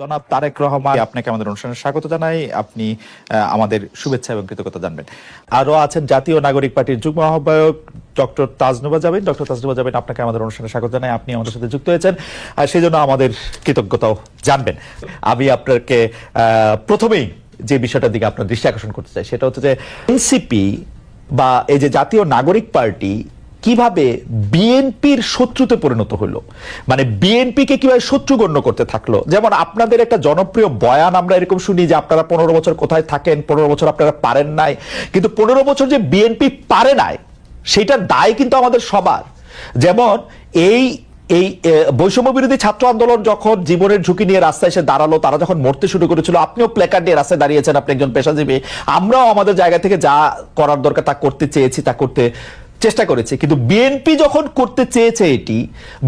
জনাব তারেক রহমান, আপনাকে আমাদের অনুষ্ঠানে স্বাগত জানাই। আপনি আমাদের শুভেচ্ছা এবং কৃতজ্ঞতা জানবেন। আরও আছেন জাতীয় নাগরিক পার্টির যুগ্ম আহ্বায়ক ডক্টর তাজনুবা যাবেন ডক্টর তাজনুবা যাবেন আপনাকে আমাদের অনুষ্ঠানে স্বাগত জানাই। আপনি আমাদের সাথে যুক্ত হয়েছেন, আর সেই জন্য আমাদের কৃতজ্ঞতাও জানবেন। আমি আপনাকে প্রথমেই যে বিষয়টার দিকে আপনার দৃষ্টি আকর্ষণ করতে চাই, সেটা হচ্ছে যে এনসিপি বা এই যে জাতীয় নাগরিক পার্টি কীভাবে বিএনপির শত্রুতে পরিণত হলো? মানে বিএনপিকে কীভাবে শত্রু গণ্য করতে থাকল? যেমন আপনাদের একটা জনপ্রিয় বয়ান আমরা এরকম শুনি যে আপনারা পনেরো বছর কোথায় থাকেন, পনেরো বছর আপনারা পারেন নাই। কিন্তু পনেরো বছর যে বিএনপি পারে নাই, সেটার দায় কিন্তু আমাদের সবার। যেমন এই এই বৈষম্য বিরোধী ছাত্র আন্দোলন যখন জীবনের ঝুঁকি নিয়ে রাস্তায় এসে দাঁড়াল, তারা যখন মরতে শুরু করেছিল, আপনিও প্লেকার্ড নিয়ে রাস্তায় দাঁড়িয়েছেন, আপনি একজন পেশাজীবী। আমরাও আমাদের জায়গা থেকে যা করার দরকার তা করতে চেয়েছি, তা করতে চেষ্টা করেছে, কিন্তু বিএনপি যখন করতে চেয়েছে এটি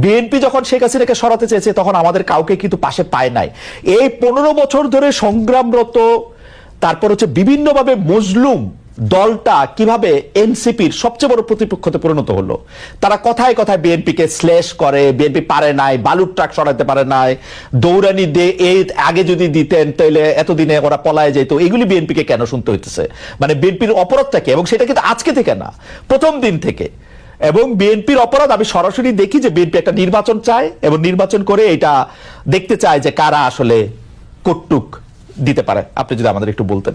বিএনপি যখন শেখ হাসিনাকে সরাতে চেয়েছে, তখন আমাদের কাউকে কিন্তু পাশে পায় নাই। এই পনেরো বছর ধরে সংগ্রামরত, তারপর হচ্ছে বিভিন্নভাবে মজলুম দলটা কীভাবে এনসিপির সবচেয়ে বড় প্রতিপক্ষতে পরিণত হলো? তারা কথায় কথায় বিএনপিকে স্লেশ করে, বিএনপি পারে নাই, বালুর ট্রাক সরাতে পারে নাই, দৌড়ানি দে এই আগে যদি দিতেন তাহলে এতদিনে ওরা পলায় যেত এগুলি বিএনপিকে কেন শুনতে হইতেছে? মানে বিএনপির অপরাধটা কি? এবং সেটা কিন্তু আজকে থেকে না, প্রথম দিন থেকে। এবং বিএনপির অপরাধ, আমি সরাসরি দেখি যে বিএনপি একটা নির্বাচন চায় এবং নির্বাচন করে এটা দেখতে চায় যে কারা আসলে কটুক দিতে পারে। আপনি যদি আমাদের একটু বলতেন।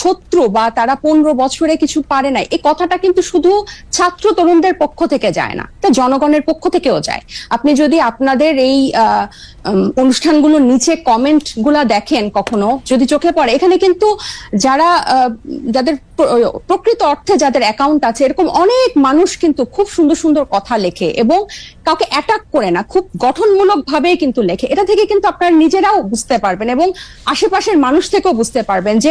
শত্রু বা তারা পনেরো বছরে কিছু পারে নাই। এই কথাটা কিন্তু শুধু ছাত্র তরুণদের পক্ষ থেকে যায় না তা জনগণের পক্ষ থেকেও যায়। আপনি যদি আপনাদের এই অনুষ্ঠানগুলোর নিচে কমেন্টগুলা দেখেন কখনো, যদি চোখে পড়ে, এখানে কিন্তু যারা যাদের প্রকৃত অর্থে যাদের অ্যাকাউন্ট আছে, এরকম অনেক মানুষ কিন্তু খুব সুন্দর সুন্দর কথা লেখে এবং কাউকে অ্যাটাক করে না, খুব গঠনমূলক ভাবে কিন্তু লেখে। এটা থেকে কিন্তু আপনারা নিজেরাও বুঝতে পারবেন এবং আশেপাশের মানুষ থেকেও বুঝতে পারবেন যে